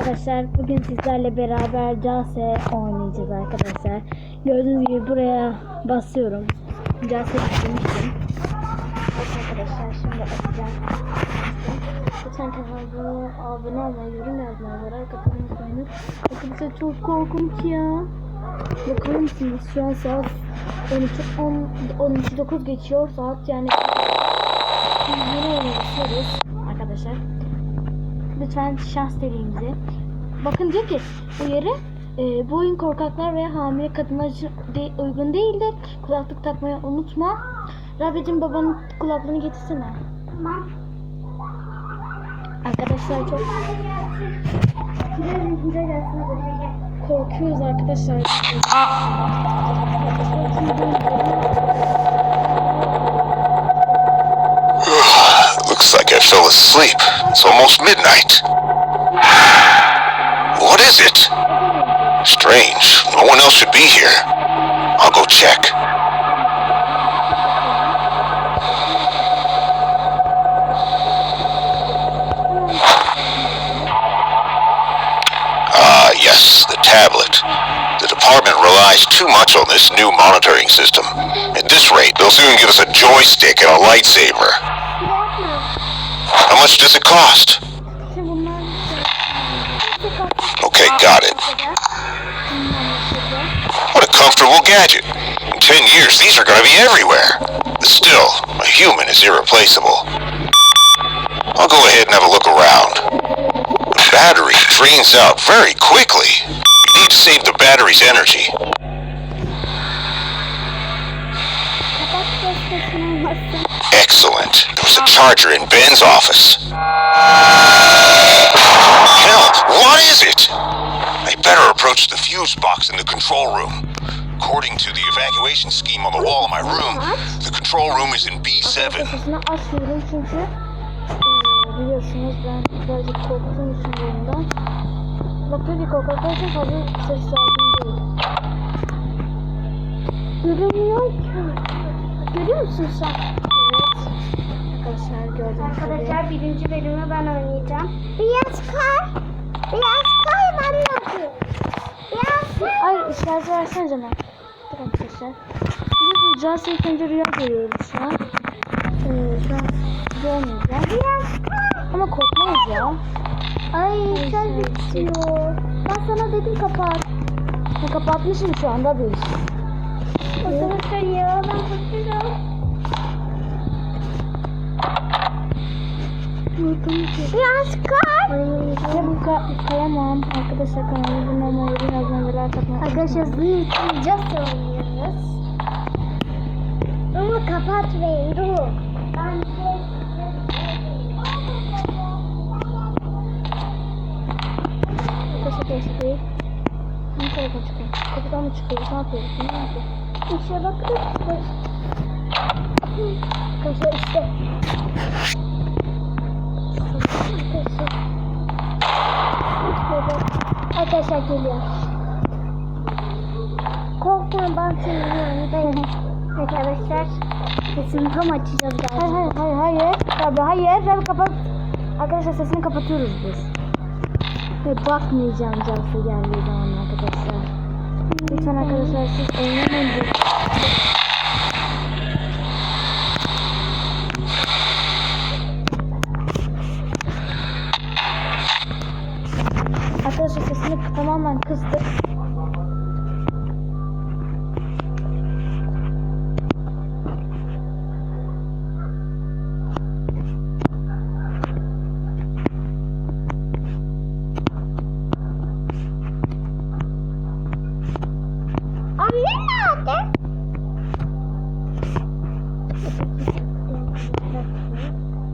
arkadaşlar. Bugün sizlerle beraber Case oynayacağız arkadaşlar. Gördüğünüz gibi buraya basıyorum. Case istemiştim. Evet arkadaşlar şimdi açacağım. Lütfen kanalıma abone olmayı, yorum yazmayı, like atmayı unutmayın. Arkadaşlar çok korkunç ya. Bakar mısınız şu an saat 12 10 12 9 geçiyor saat yani başlıyoruz arkadaşlar. Lütfen şans dediğimizi. Bakın diyor ki uyarı e, bu oyun korkaklar veya hamile kadınlar için de, uygun değildir. Kulaklık takmayı unutma. Rabbicim babanın kulaklığını getirsene. Tamam. Arkadaşlar çok korkuyoruz arkadaşlar. Looks like I fell asleep. It's almost midnight. What is it? Strange. No one else should be here. I'll go check. Ah, yes, the tablet. The department relies too much on this new monitoring system. At this rate, they'll soon give us a joystick and a lightsaber. How much does it cost? Okay, got it. What a comfortable gadget. In ten years, these are gonna be everywhere. Still, a human is irreplaceable. I'll go ahead and have a look around. The battery drains out very quickly. You need to save the battery's energy. Excellent. There was a charger in Ben's office. Hell, what is it? I better approach the fuse box in the control room. According to the evacuation scheme on the wall of my room, the control room is in B7. Sesini açmıyorum çünkü eee, biliyorsunuz ben korktuğum için için fazla ses değil. Ki. Görüyor musun sen? Evet. Arkadaşlar gibi. Arkadaşlar birinci bölümü ben oynayacağım. Biraz kay. Biraz kay ben yapayım. Biraz kay. Ay şarjı versene canım. Dur arkadaşlar. Biliyorsunuz Cansu ilk önce rüya görüyoruz şu an. Ee, şu an görmeyeceğim. Biraz kay. Ama korkmayız ya. Ay sen bitiyor. Ben sana dedim kapat. Ha, kapatmışım şu anda bir. Arkadaşlar ya ben korkuyorum. Biraz kay. Ya bu ka- kayamam. Arkadaşlar yorum yazmayı ve like atmayı Arkadaşlar için just oynuyoruz. Ama kapatmayın dur. Ben tarafa çıkıyor? Kapıdan mı çıkıyor? Ne yapıyoruz? Ne yapıyoruz? İşe bakıyoruz. Arkadaşlar işte. Arkadaşlar. Geliyor. Korkma ben senin. Arkadaşlar. Sesini tam açacağız Hayır galiba. hayır hayır hayır. Tabii hayır. Tabii kapat. Arkadaşlar sesini kapatıyoruz biz. Ve bakmayacağım Cansu geldiği zaman arkadaşlar. Lütfen arkadaşlar siz oynamayın. Arkadaşlar sesini tamamen kıstık. Anne nerede?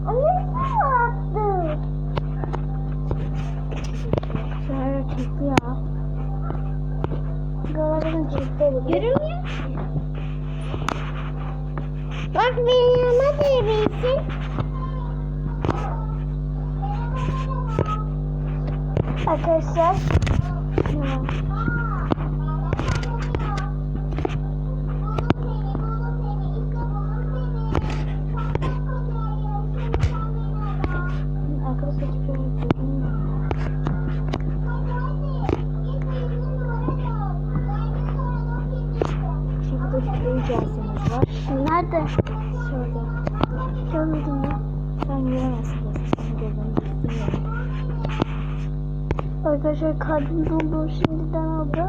Anne nerede? Şöyle kilitli ya. Buraların olur. Görünmüyor. Bak benim yanıma değilsin. Arkadaşlar. Arkadaşlar Var. Nerede? Şurada. Görmedim. Senin gözlerini istemiyorum. Arkadaşlar kalbim dondu şimdiden olsa.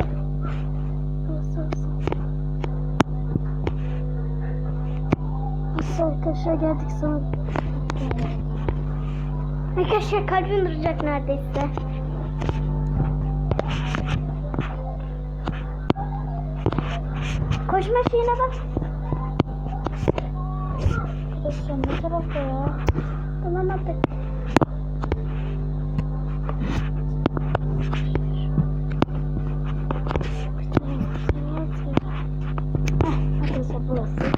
Nasıl arkadaşlar geldik sana. Arkadaşlar kalbim duracak neredeyse. Koşma şeyine bak. Arkadaşlar ne tarafta ya? Bulamadık. Heh, arkadaşlar burası.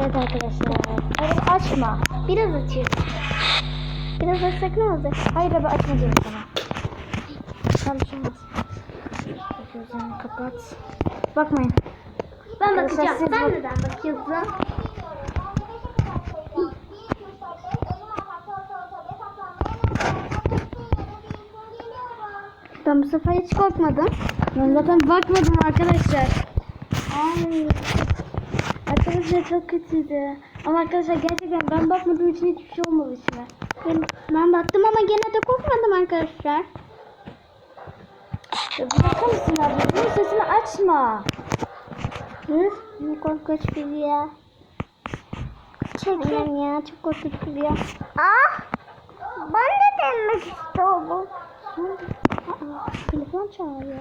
Evet arkadaşlar. Evet açma. Biraz açıyoruz. Biraz açsak ne olacak? Hayır abi açma diyorum sana. Tamam. Gözlerini kapat. Bakmayın. Ben Arkadaşlar, bakacağım. siz Sen bak- neden bakıyorsun? Ben bu sefer hiç korkmadım. Ben zaten bakmadım arkadaşlar. Ay. Arkadaşlar çok kötüydü. Ama arkadaşlar gerçekten ben bakmadığım için hiçbir şey olmadı içime. Ben, ben baktım ama gene de korkmadım arkadaşlar. Ya bir bakar mısın abi? Bunun sesini açma. Hı? Ne korkunç bir ya. Çekin ya çok korkunç bir ya. Ah! Ben de denemek istiyorum. Telefon çağırıyor.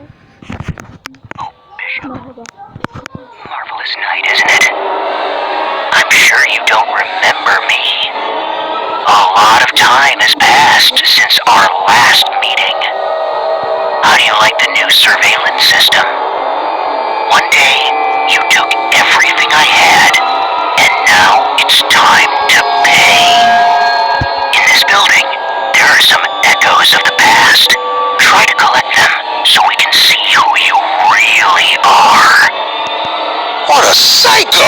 Merhaba. Marvelous night, isn't it? I'm sure you don't remember me. A lot of time has passed since our last meeting. How do you like the new surveillance system? One day, you took everything I had, and now it's time to pay. In this building, there are some echoes of the past. Try to collect them so we can see who you really are. What a psycho!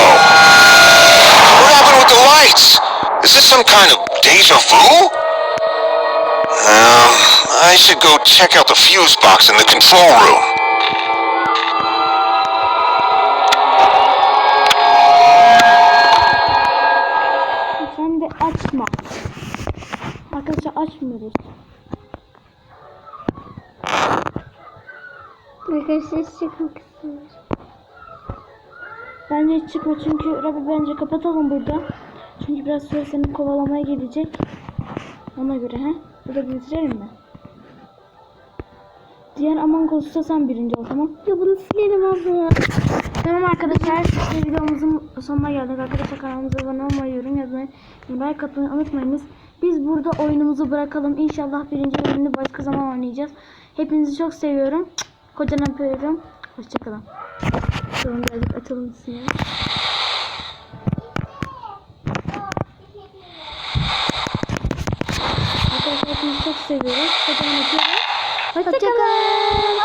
What happened with the lights? Is this some kind of deja vu? Um, I should go check out the fuse box in the control room. Arkadaşlar çıkmak istiyorum. Bence çıkma çünkü Rabbi bence kapatalım burada. Çünkü biraz sonra seni kovalamaya gelecek. Ona göre he. Burada bitirelim mi? Diğer Among Us'ta sen birinci ol tamam. Ya bunu silelim abla. Tamam arkadaşlar işte videomuzun sonuna geldik. Arkadaşlar kanalımıza abone olmayı, yorum yazmayı, like atmayı unutmayınız. Biz burada oyunumuzu bırakalım. İnşallah birinci bölümünü başka zaman oynayacağız. Hepinizi çok seviyorum. Kocaman öpüyorum. Hoşçakalın. Durun birazcık açalım üstünü. Arkadaşlar hepinizi çok seviyoruz. Kocaman öpüyorum. Hoşçakalın. Hoşçakalın.